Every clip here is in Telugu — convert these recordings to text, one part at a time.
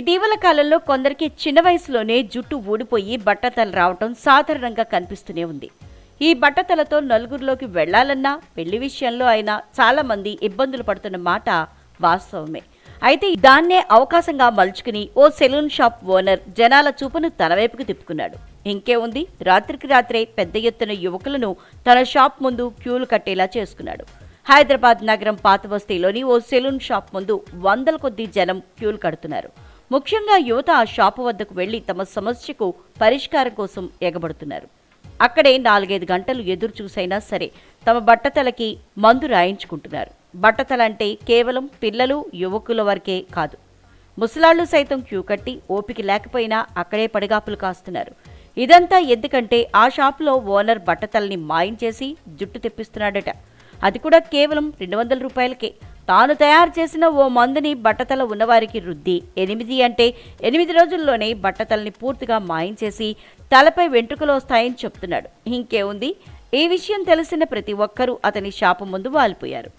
ఇటీవల కాలంలో కొందరికి చిన్న వయసులోనే జుట్టు ఊడిపోయి బట్టతలు రావటం సాధారణంగా కనిపిస్తూనే ఉంది. ఈ బట్టతలతో నలుగురిలోకి వెళ్ళాలన్నా పెళ్ళి విషయంలో అయినా చాలామంది ఇబ్బందులు పడుతున్న మాట వాస్తవమే. అయితే దాన్నే అవకాశంగా మలుచుకుని ఓ సెలూన్ షాప్ ఓనర్ జనాల చూపును తన వైపుకు తిప్పుకున్నాడు. ఇంకే ఉంది రాత్రికి రాత్రే పెద్ద ఎత్తున యువకులను తన షాప్ ముందు క్యూలు కట్టేలా చేసుకున్నాడు. హైదరాబాద్ నగరం పాత బస్తీలోని ఓ సెలూన్ షాప్ ముందు వందల కొద్దీ జనం క్యూలు కడుతున్నారు. ముఖ్యంగా యువత ఆ షాపు వద్దకు వెళ్ళి తమ సమస్యకు పరిష్కారం కోసం ఎగబడుతున్నారు. అక్కడే నాలుగైదు గంటలు ఎదురు చూసైనా సరే తమ బట్టతలకి మందు రాయించుకుంటున్నారు. బట్టతల అంటే కేవలం పిల్లలు యువకుల వరకే కాదు. ముసలాళ్ళు సైతం క్యూ కట్టి ఓపిక లేకపోయినా అక్కడే పడిగాపులు కాస్తున్నారు. ఇదంతా ఎందుకంటే ఆ షాపులో ఓనర్ బట్టతలని మాయించేసి జుట్టు తెప్పిస్తున్నాడట. అది కూడా కేవలం రెండు వందల రూపాయలకే. తాను తయారు చేసిన ఓ మందుని బట్టతల ఉన్నవారికి రుద్ది. ఎనిమిది అంటే ఎనిమిది రోజుల్లోనే బట్టతలని పూర్తిగా మాయించేసి తలపై వెంట్రుకలు వస్తాయని చెప్తున్నాడు. ఇంకేముంది? ఈ విషయం తెలిసిన ప్రతి ఒక్కరూ అతని షాపు ముందు వాలిపోయారు.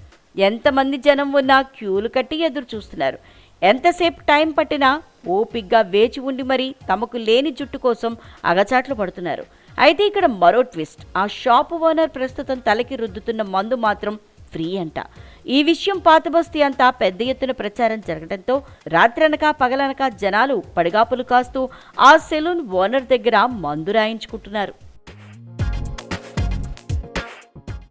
ఎంతమంది జనం ఉన్నా క్యూలు కట్టి ఎదురు చూస్తున్నారు. ఎంతసేపు టైం పట్టినా ఓపిగ్గా వేచి ఉండి మరీ తమకు లేని జుట్టు కోసం అగచాట్లు పడుతున్నారు. అయితే ఇక్కడ మరో ట్విస్ట్. ఆ షాపు ఓనర్ ప్రస్తుతం తలకి రుద్దుతున్న మందు మాత్రం ఫ్రీ అంట. ఈ విషయం పాతబస్తీ అంతా పెద్ద ఎత్తున ప్రచారం జరగడంతో రాత్రనక పగలనక జనాలు పడిగాపులు కాస్తూ ఆ సెలూన్ ఓనర్ దగ్గర మందు రాయించుకుంటున్నారు.